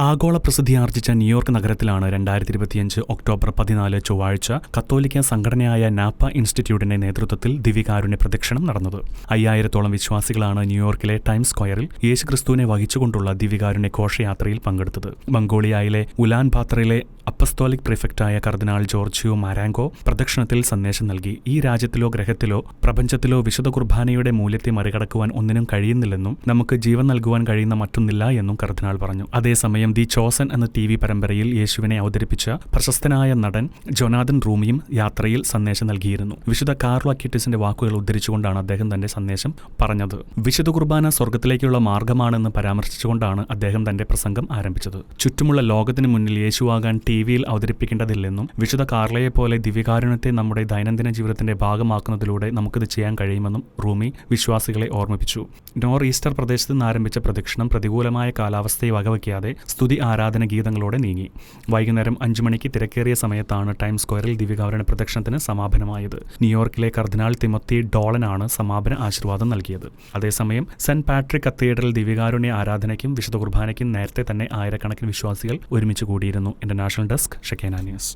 ആഗോള പ്രസിദ്ധി ആർജിച്ച ന്യൂയോർക്ക് നഗരത്തിലാണ് രണ്ടായിരത്തി ഇരുപത്തിയഞ്ച് ഒക്ടോബർ പതിനാല് ചൊവ്വാഴ്ച കത്തോലിക്ക സംഘടനയായ നാപ്പ ഇൻസ്റ്റിറ്റ്യൂട്ടിന്റെ നേതൃത്വത്തിൽ ദിവികാരുണ്യ പ്രദക്ഷിണം നടന്നത്. അയ്യായിരത്തോളം വിശ്വാസികളാണ് ന്യൂയോർക്കിലെ ടൈംസ് സ്ക്വയറിൽ യേശുക്രിസ്തുവിനെ വഹിച്ചുകൊണ്ടുള്ള ദിവികാരുണ്യ ഘോഷയാത്രയിൽ പങ്കെടുത്തത്. മംഗോളിയയിലെ ഉലാൻ ബാത്തറിലെ അപ്പസ്തോലിക് പ്രിഫക്റ്റായ കർദിനാൾ ജോർജിയോ മാരാങ്കോ പ്രദക്ഷിണത്തിൽ സന്ദേശം നൽകി. ഈ രാജ്യത്തിലോ ഗ്രഹത്തിലോ പ്രപഞ്ചത്തിലോ വിശുദ്ധ കുർബാനയുടെ മൂല്യത്തെ മറികടക്കുവാൻ ഒന്നിനും കഴിയുന്നില്ലെന്നും നമുക്ക് ജീവൻ നൽകുവാൻ കഴിയുന്ന മറ്റൊന്നില്ല എന്നും കർദിനാൾ പറഞ്ഞു. അതേസമയം ദി ചോസൻ എന്ന ടി വി പരമ്പരയിൽ യേശുവിനെ അവതരിപ്പിച്ച പ്രശസ്തനായ നടൻ ജൊനാഥൻ റൂമിയും യാത്രയിൽ സന്ദേശം നൽകിയിരുന്നു. വിശുദ്ധ കാർലോ അക്യൂട്ടിസിന്റെ വാക്കുകൾ ഉദ്ധരിച്ചുകൊണ്ടാണ് അദ്ദേഹം തന്റെ സന്ദേശം പറഞ്ഞത്. വിശുദ്ധ കുർബാന സ്വർഗത്തിലേക്കുള്ള മാർഗമാണെന്ന് പരാമർശിച്ചുകൊണ്ടാണ് അദ്ദേഹം തന്റെ പ്രസംഗം ആരംഭിച്ചത്. ചുറ്റുമുള്ള ലോകത്തിന് മുന്നിൽ യേശുവാകാൻ ടി വിയിൽ അവതരിപ്പിക്കേണ്ടതില്ലെന്നും വിശുദ്ധ കാർലയെ പോലെ ദിവ്യകാരുണ്യത്തെ നമ്മുടെ ദൈനംദിന ജീവിതത്തിന്റെ ഭാഗമാക്കുന്നതിലൂടെ നമുക്കിത് ചെയ്യാൻ കഴിയുമെന്നും റൂമി വിശ്വാസികളെ ഓർമ്മിപ്പിച്ചു. നോർ ഈസ്റ്റർ പ്രദേശത്ത് നിന്ന് ആരംഭിച്ച പ്രദക്ഷിണം പ്രതികൂലമായ കാലാവസ്ഥയെ വകവയ്ക്കാതെ സ്തുതി ആരാധന ഗീതങ്ങളോടെ നീങ്ങി. വൈകുന്നേരം അഞ്ചു മണിക്ക് തിരക്കേറിയ സമയത്താണ് ടൈം സ്ക്വയറിൽ ദിവ്യകാരുണ്യ പ്രദക്ഷിണത്തിന് സമാപനമായത്. ന്യൂയോർക്കിലെ കർദിനാൾ തിമത്തി ഡോളനാണ് സമാപന ആശീർവാദം നൽകിയത്. അതേസമയം സെന്റ് പാട്രിക് കത്തീഡ്രൽ ദിവ്യകാരുണ്യ ആരാധനയ്ക്കും വിശുദ്ധ കുർബാനയ്ക്കും നേരത്തെ തന്നെ ആയിരക്കണക്കിന് വിശ്വാസികൾ ഒരുമിച്ച് കൂടിയിരുന്നു. International desk Shekinah news